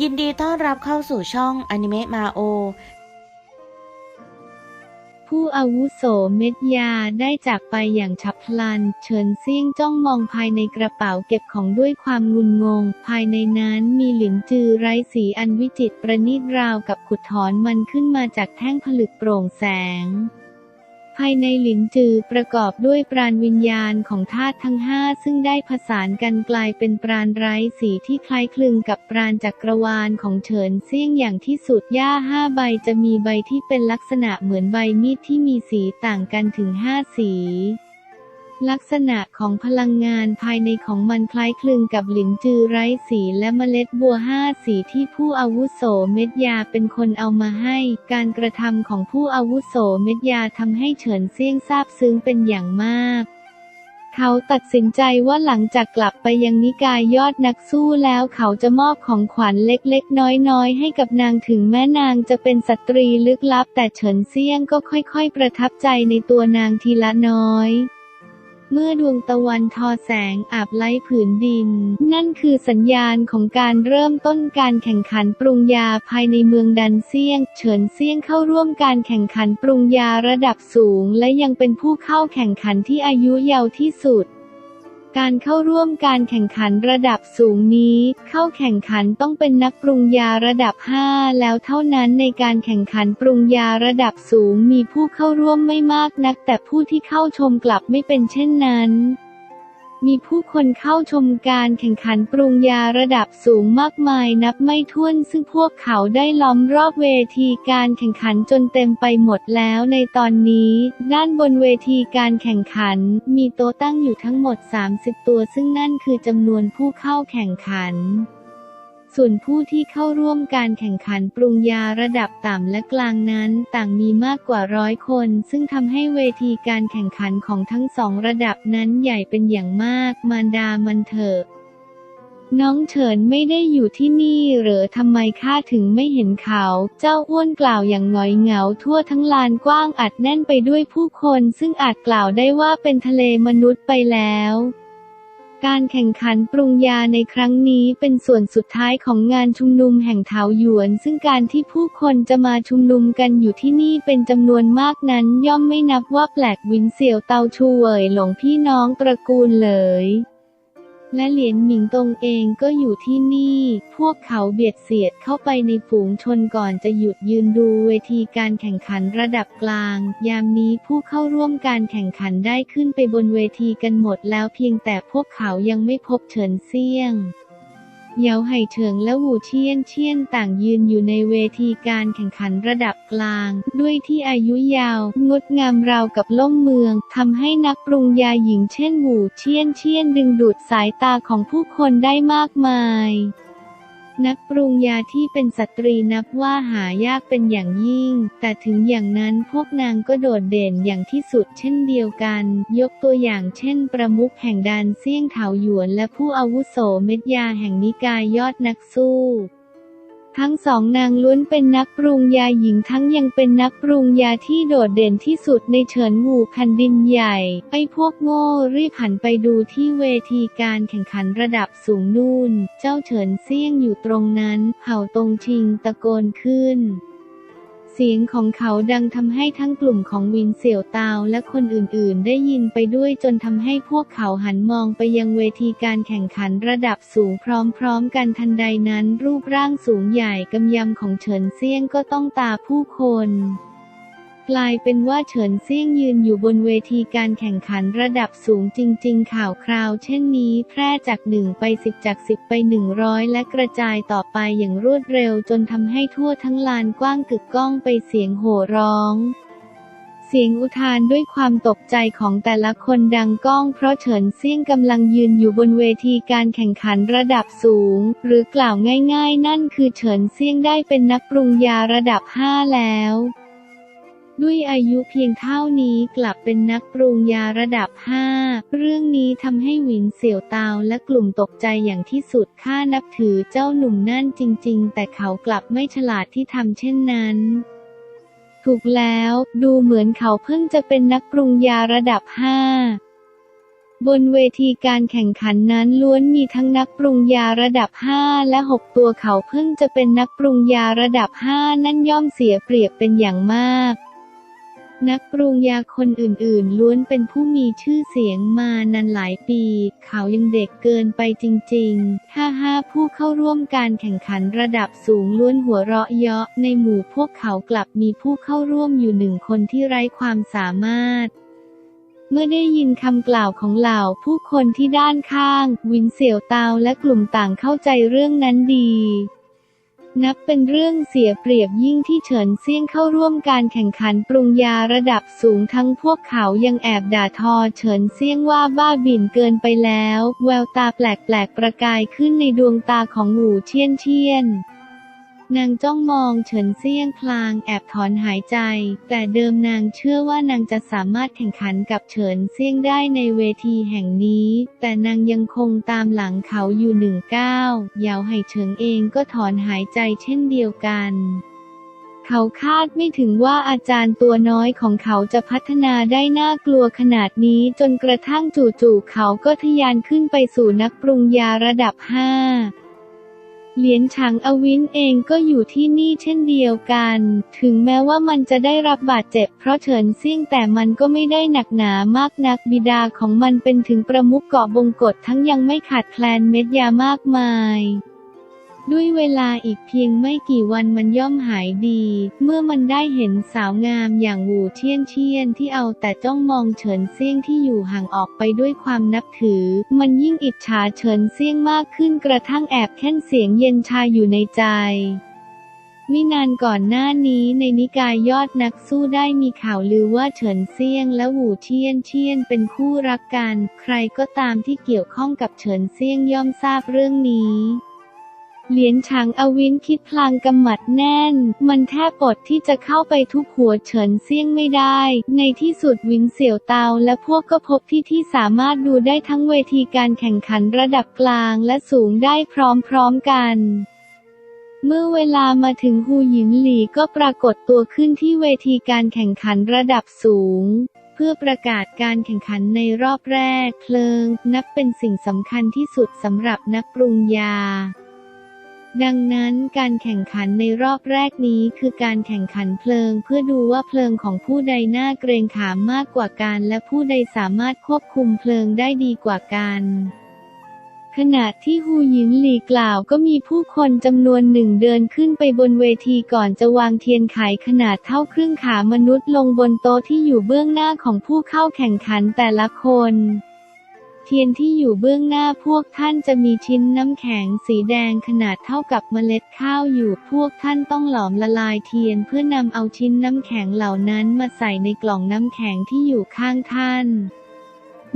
ยินดีต้อนรับเข้าสู่ช่องอนิเมะมาโอ ผู้อาวุโสเม็ดยาได้จากไปอย่างฉับพลัน เฉินเซี่ยงจ้องมองภายในกระเป๋าเก็บของด้วยความงุนงง ภายในนั้นมีหลินจือไร้สีอันวิจิตประณีตราวกับขุดถอนมันขึ้นมาจากแท่งผลึกโปร่งแสง ภายในหลินจือประกอบด้วยปราณวิญญาณของธาตุทั้งห้าซึ่งได้ผสานกันกลายเป็นปราณไร้สีที่คล้ายคลึงกับปราณจักรวาลของเฉินเซี่ยงอย่างที่สุดหญ้าห้าใบจะมีใบที่เป็นลักษณะเหมือนใบมีดที่มีสีต่างกันถึงห้าสี ลักษณะของพลังงานภายในของมันคล้ายคลึงกับหลินจือไร้สีและเมล็ดบัวห้าสีที่ผู้อาวุโสเม็ดยาเป็นคนเอามาให้ การกระทำของผู้อาวุโสเม็ดยาทำให้เฉินเซี่ยงซาบซึ้งเป็นอย่างมากเขาตัดสินใจว่าหลังจากกลับไปยังนิกายยอดนักสู้แล้วเขาจะมอบของขวัญเล็กๆ น้อยๆ ให้กับนางถึงแม่นางจะเป็นสตรีลึกลับ แต่เฉินเซี่ยงก็ค่อยๆ ประทับใจในตัวนางทีละน้อย เมื่อดวงตะวันทอแสงอาบไล้ผืนดิน นั่นคือสัญญาณของการเริ่มต้นการแข่งขันปรุงยาภายในเมืองดันเซียง เฉินเซียงเข้าร่วมการแข่งขันปรุงยาระดับสูง และยังเป็นผู้เข้าแข่งขันที่อายุเยาว์ที่สุด การเข้าร่วมการแข่งขันระดับสูงนี้ เข้าแข่งขันต้องเป็นนักปรุงยาระดับ 5 แล้วเท่านั้นในการแข่งขันปรุงยาระดับสูงมีผู้เข้าร่วมไม่มากนัก แต่ผู้ที่เข้าชมกลับไม่เป็นเช่นนั้น มีผู้คนเข้าชมการแข่งขันปรุงยาระดับสูงมากมายนับไม่ถ้วนซึ่งพวกเขาได้ล้อมรอบเวทีการแข่งขันจนเต็มไปหมดแล้วในตอนนี้ ด้านบนเวทีการแข่งขัน มีโต๊ะตั้งอยู่ทั้งหมด 30 ตัว ซึ่งนั่นคือจำนวนผู้เข้าแข่งขัน ส่วนผู้ที่เข้าร่วมการแข่งขันปรุงยาระดับต่ำและกลางนั้น ต่างมีมากกว่าร้อยคน ซึ่งทำให้เวทีการแข่งขันของทั้งสองระดับนั้นใหญ่เป็นอย่างมาก มารดามันเถอะน้องเฉินไม่ได้อยู่ที่นี่หรือทำไมข้าถึงไม่เห็นเขา เจ้าอ้วนกล่าวอย่างหงอยเหงาทั่วทั้งลานกว้างอัดแน่นไปด้วยผู้คน ซึ่งอาจกล่าวได้ว่าเป็นทะเลมนุษย์ไปแล้ว การแข่งขันปรุงยาในครั้งนี้เป็นส่วนสุดท้ายของงานชุมนุมแห่งเถาหยวน ซึ่งการที่ผู้คนจะมาชุมนุมกันอยู่ที่นี่เป็นจำนวนมากนั้นย่อมไม่นับว่าแปลกวินเสี่ยวเตาชูเวยหลงพี่น้องตระกูลเลย และเหรียญหมิงตงเองก็อยู่ที่นี่ พวกเขาเบียดเสียดเข้าไปในฝูงชนก่อนจะหยุดยืนดูเวทีการแข่งขันระดับกลาง ยามนี้ผู้เข้าร่วมการแข่งขันได้ขึ้นไปบนเวทีกันหมดแล้วเพียงแต่พวกเขายังไม่พบเฉินเซี่ยง เยาไห่เฉิงและหูเชียนเชียนต่างยืนอยู่ในเวทีการแข่งขันระดับกลาง ด้วยที่อายุยาว งดงามราวกับล่มเมืองทำให้นักปรุงยาหญิงเช่นหูเชียนเชียนดึงดูดสายตาของผู้คนได้มากมาย นักปรุงยาที่เป็นสตรีนับว่าหายากเป็นอย่างยิ่ง แต่ถึงอย่างนั้นพวกนางก็โดดเด่นอย่างที่สุดเช่นเดียวกัน ยกตัวอย่างเช่น ประมุขแห่งดานเซี่ยงเถาหยวนและผู้อาวุโสเม็ดยาแห่งนิกายยอดนักสู้ ทั้งสองนางล้วนเป็นนักปรุงยาหญิงทั้งยังเป็นนักปรุงยาที่โดดเด่นที่สุดในเฉินหูแผ่นดินใหญ่ ไอ้พวกโง่รีบหันไปดูที่เวทีการแข่งขันระดับสูงนู่น เจ้าเฉินเซี่ยงอยู่ตรงนั้นเผ่าตรงชิงตะโกนขึ้น เสียงของเขาดังทำให้ทั้งกลุ่มของวินเสี่ยวตาวและคนอื่นๆ ได้ยินไปด้วยจนทำให้พวกเขาหันมองไปยังเวทีการแข่งขันระดับสูงพร้อมๆ กันทันใดนั้นรูปร่างสูงใหญ่กำยำของเฉินเซียงก็ต้องตาผู้คน กลายเป็นว่าเฉินเซี่ยงยืนอยู่บนเวทีการแข่งขันระดับสูงจริง ๆ ข่าวคราวเช่นนี้แพร่จากหนึ่งไปสิบจากสิบไปหนึ่งร้อยและกระจายต่อไปอย่างรวดเร็วจนทำให้ทั่วทั้งลานกว้างกึกก้องไปเสียงโห่ร้องเสียงอุทานด้วยความตกใจของแต่ละคนดังก้องเพราะเฉินเซี่ยงกำลังยืนอยู่บนเวทีการแข่งขันระดับสูง หรือกล่าวง่ายๆ นั่นคือเฉินเซี่ยงได้เป็นนักปรุงยาระดับ 5 แล้ว ด้วยอายุเพียงเท่านี้กลับเป็นนักปรุงยาระดับ 5 เรื่องนี้ทำให้หวินเสี่ยวตาวและกลุ่มตกใจอย่างที่สุดข้านับถือเจ้าหนุ่มนั่นจริง ๆ แต่เขากลับไม่ฉลาดที่ทำเช่นนั้นถูกแล้วดูเหมือนเขาเพิ่งจะเป็นนักปรุงยาระดับ 5 บนเวทีการแข่งขันนั้นล้วนมีทั้งนักปรุงยาระดับ 5 และ 6 ตัวเขาเพิ่งจะเป็นนักปรุงยาระดับ 5 นั่นย่อมเสียเปรียบเป็นอย่างมาก นักปรุงยาคนอื่นๆ ล้วนเป็นผู้มีชื่อเสียงมานานหลายปี เขายังเด็กเกินไปจริงๆ ถ้าห้าผู้เข้าร่วมการแข่งขันระดับสูงล้วนหัวเราะเยาะ ในหมู่พวกเขากลับมีผู้เข้าร่วมอยู่หนึ่งคนที่ไร้ความสามารถเมื่อได้ยินคำกล่าวของเหล่าผู้คนที่ด้านข้าง วินเสี่ยวเตาและกลุ่มต่างเข้าใจเรื่องนั้นดี นับเป็นเรื่องเสียเปรียบยิ่งที่เฉินเซี่ยงเข้าร่วมการแข่งขันปรุงยาระดับสูงทั้งพวกเขายังแอบด่าทอเฉินเซี่ยงว่าบ้าบิ่นเกินไปแล้ว แววตาแปลกๆประกายขึ้นในดวงตาของหูเชียนเชียน นางจ้องมองเฉินเซี่ยงพลางแอบถอนหายใจ แต่เดิมนางเชื่อว่านางจะสามารถแข่งขันกับเฉินเซี่ยงได้ในเวทีแห่งนี้ แต่นางยังคงตามหลังเขาอยู่หนึ่งก้าวยาวให้เฉิงเองก็ถอนหายใจเช่นเดียวกันเขาคาดไม่ถึงว่าอาจารย์ตัวน้อยของเขาจะพัฒนาได้น่ากลัวขนาดนี้จนกระทั่งจู่ๆเขาก็ทะยานขึ้นไปสู่นักปรุงยาระดับห้า เหรียญฉางอวินเองก็อยู่ที่นี่เช่นเดียวกัน ถึงแม้ว่ามันจะได้รับบาดเจ็บเพราะเฉินซิ่งแต่มันก็ไม่ได้หนักหนามากนักบิดาของมันเป็นถึงประมุขเกาะบงกฎทั้งยังไม่ขาดแคลนเม็ดยามากมาย ด้วยเวลาอีกเพียงไม่กี่วันมันย่อมหายดี เมื่อมันได้เห็นสาวงามอย่างหูเชียนเชียนที่เอาแต่จ้องมองเฉินเซี่ยงที่อยู่ห่างออกไปด้วยความนับถือ มันยิ่งอิจฉาเฉินเซี่ยงมากขึ้นกระทั่งแอบแค้นเสียงเย็นชาอยู่ในใจมินานก่อนหน้านี้ในนิกายยอดนักสู้ได้มีข่าวลือว่าเฉินเซียงและหูเทียนเชียนเป็นคู่รักกัน ใครก็ตามที่เกี่ยวข้องกับเฉินเซียงย่อมทราบเรื่องนี้ เหรียญฉางอวินคิดพลางกำหมัดแน่น มันแทบอดที่จะเข้าไปทุบหัวเฉินเซี่ยงไม่ได้ ในที่สุดวินเสี่ยวเตาและพวกก็พบที่ที่สามารถดูได้ทั้งเวทีการแข่งขันระดับกลางและสูงได้พร้อมๆกันเมื่อเวลามาถึงฮูหยินหลีก็ปรากฏตัวขึ้นที่เวทีการแข่งขันระดับสูง เพื่อประกาศการแข่งขันในรอบแรก เพลิง นับเป็นสิ่งสำคัญที่สุดสำหรับนักปรุงยา ดังนั้นการแข่งขันในรอบแรกนี้คือการแข่งขันเพลิง เพื่อดูว่าเพลิงของผู้ใดน่าเกรงขามมากกว่ากันและผู้ใดสามารถควบคุมเพลิงได้ดีกว่ากันขณะที่ฮูหยินหลีกล่าวก็มีผู้คนจำนวนหนึ่งเดินขึ้นไปบนเวทีก่อนจะวางเทียนไขขนาดเท่าครึ่งขามนุษย์ลงบนโต๊ะที่อยู่เบื้องหน้าของผู้เข้าแข่งขันแต่ละคน เทียนที่อยู่เบื้องหน้าพวกท่านจะมีชิ้นน้ำแข็งสีแดงขนาดเท่ากับเมล็ดข้าวอยู่ พวกท่านต้องหลอมละลายเทียนเพื่อนำเอาชิ้นน้ำแข็งเหล่านั้นมาใส่ในกล่องน้ำแข็งที่อยู่ข้างท่าน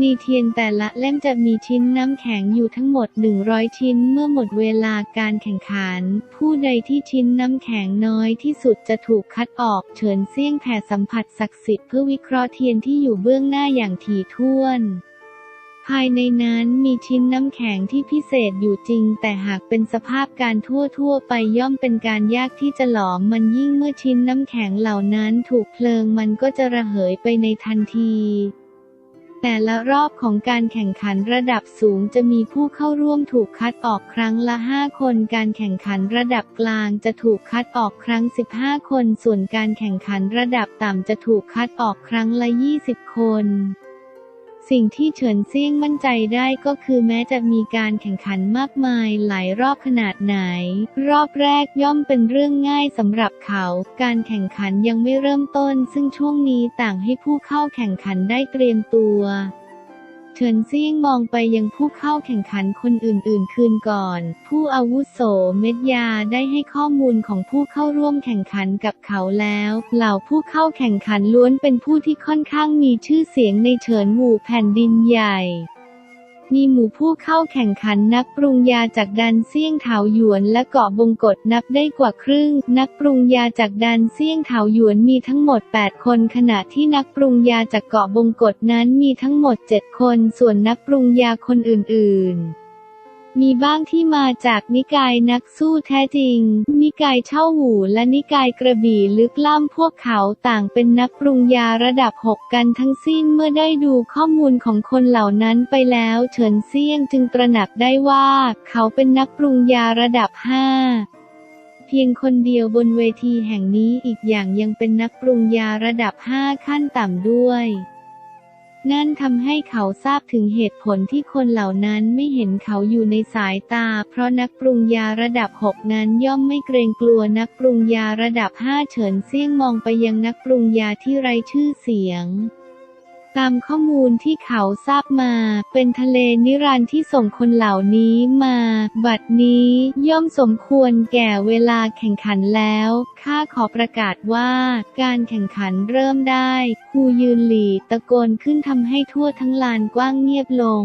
ในเทียนแต่ละเล่มจะมีชิ้นน้ำแข็งอยู่ทั้งหมด 100 ชิ้น เมื่อหมดเวลาการแข่งขัน ผู้ใดที่ชิ้นน้ำแข็งน้อยที่สุดจะถูกคัดออก เฉินเซี่ยงแผ่สัมผัสศักดิ์สิทธิ์เพื่อวิเคราะห์เทียนที่อยู่เบื้องหน้าอย่างถี่ถ้วน ภายในนั้นมีชิ้นน้ำแข็งที่พิเศษอยู่จริง แต่หากเป็นสภาพการทั่วๆไปย่อมเป็นการยากที่จะหลอมมันยิ่งเมื่อชิ้นน้ำแข็งเหล่านั้นถูกเพลิงมันก็จะระเหยไปในทันทีแต่ละรอบของการแข่งขันระดับสูงจะมีผู้เข้าร่วมถูกคัดออกครั้งละ 5 คน การแข่งขันระดับกลางจะถูกคัดออกครั้ง 15 คน ส่วนการแข่งขันระดับต่ำจะถูกคัดออกครั้งละ 20 คน สิ่งที่เฉินเซี่ยงมั่นใจได้ก็คือแม้จะมีการแข่งขันมากมายหลายรอบขนาดไหน รอบแรกย่อมเป็นเรื่องง่ายสำหรับเขา การแข่งขันยังไม่เริ่มต้น ซึ่งช่วงนี้ต่างให้ผู้เข้าแข่งขันได้เตรียมตัว เฉินเซี่ยงมองไปยังผู้เข้าแข่งขันคนอื่นๆ คืนก่อน ผู้อาวุโสเม็ดยาได้ให้ข้อมูลของผู้เข้าร่วมแข่งขันกับเขาแล้ว เหล่าผู้เข้าแข่งขันล้วนเป็นผู้ที่ค่อนข้างมีชื่อเสียงในเฉินหมู่แผ่นดินใหญ่ มีหมู่ผู้เข้าแข่งขันนักปรุงยาจากดันเซี่ยงเถาหยวนและเกาะบงกฎนับได้กว่าครึ่ง นักปรุงยาจากดันเซี่ยงเถาหยวนมีทั้งหมด 8 คน ขณะที่นักปรุงยาจากเกาะบงกฎนั้นมีทั้งหมด 7 คน ส่วนนักปรุงยาคนอื่น ๆ มีบ้างที่มาจากนิกายนักสู้แท้จริง นิกายเช่าหูและนิกายกระบี่ลึกล่ำพวกเขาต่างเป็นนักปรุงยาระดับ6กันทั้งสิ้นเมื่อได้ดูข้อมูลของคนเหล่านั้นไปแล้วเฉินเซี่ยงจึงตระหนักได้ว่า เขาเป็นนักปรุงยาระดับ5เพียงคนเดียวบนเวทีแห่งนี้อีกอย่างยังเป็นนักปรุงยาระดับ 5 ขั้นต่ำด้วย นั่นทำให้เขาทราบถึงเหตุผลที่คนเหล่านั้นไม่เห็นเขาอยู่ในสายตา เพราะนักปรุงยาระดับ 6 นั้นย่อมไม่เกรงกลัวนักปรุงยาระดับ 5 เฉินเซี่ยงมองไปยังนักปรุงยาที่ไร้ชื่อเสียง ตามข้อมูลที่เขาทราบมา เป็นทะเลนิรันดร์ที่ส่งคนเหล่านี้มา บัดนี้ย่อมสมควรแก่เวลาแข่งขันแล้วข้าขอประกาศว่าการแข่งขันเริ่มได้คูยืนหลีตะโกนขึ้นทำให้ทั่วทั้งลานกว้างเงียบลง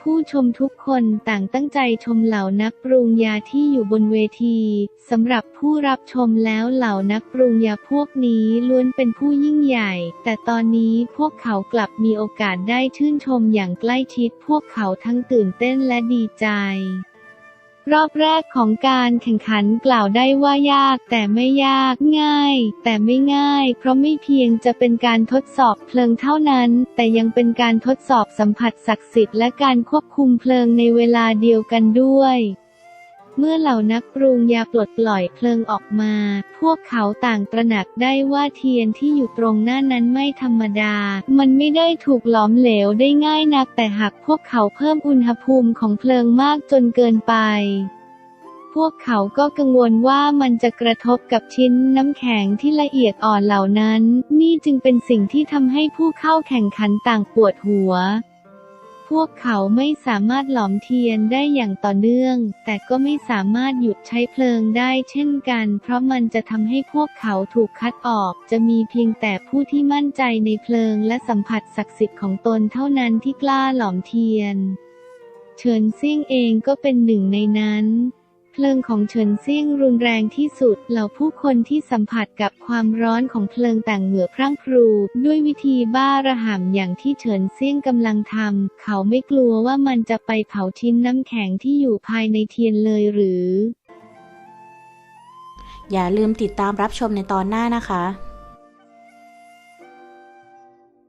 ผู้ชมทุกคนต่างตั้งใจชมเหล่านักปรุงยาที่อยู่บนเวทีสำหรับผู้รับชมแล้วเหล่านักปรุงยาพวกนี้ล้วนเป็นผู้ยิ่งใหญ่ แต่ตอนนี้พวกเขากลับมีโอกาสได้ชื่นชมอย่างใกล้ชิด พวกเขาทั้งตื่นเต้นและดีใจ รอบแรกของการแข่งขันกล่าวได้ว่ายากแต่ไม่ยากง่าย แต่ไม่ง่าย เพราะไม่เพียงจะเป็นการทดสอบเพลิงเท่านั้น แต่ยังเป็นการทดสอบสัมผัสศักดิ์สิทธิ์และการควบคุมเพลิงในเวลาเดียวกันด้วย เมื่อเหล่านักปรุงยาปลดปล่อยเพลิงออกมา พวกเขาต่างตระหนักได้ว่าเทียนที่อยู่ตรงหน้านั้นไม่ธรรมดา มันไม่ได้ถูกหลอมเหลวได้ง่ายนักแต่หากพวกเขาเพิ่มอุณหภูมิของเพลิงมากจนเกินไปพวกเขาก็กังวลว่ามันจะกระทบกับชิ้นน้ำแข็งที่ละเอียดอ่อนเหล่านั้น นี่จึงเป็นสิ่งที่ทำให้ผู้เข้าแข่งขันต่างปวดหัว พวกเขาไม่สามารถหลอมเทียนได้อย่างต่อเนื่อง แต่ก็ไม่สามารถหยุดใช้เพลิงได้เช่นกัน เพราะมันจะทำให้พวกเขาถูกคัดออก จะมีเพียงแต่ผู้ที่มั่นใจในเพลิงและสัมผัสศักดิ์สิทธิ์ของตนเท่านั้นที่กล้าหลอมเทียน เฉินซิ่งเองก็เป็นหนึ่งในนั้น เพลิงของเฉินเซี่ยงรุนแรงที่สุด เหล่าผู้คนที่สัมผัสกับความร้อนของเพลิงต่างเหงื่อพรั่งพรู ด้วยวิธีบ้าระห่ำอย่างที่เฉินเซี่ยงกำลังทำ เขาไม่กลัวว่ามันจะไปเผาชิ้นน้ำแข็งที่อยู่ภายในเทียนเลยหรือ อย่าลืมติดตามรับชมในตอนหน้านะคะ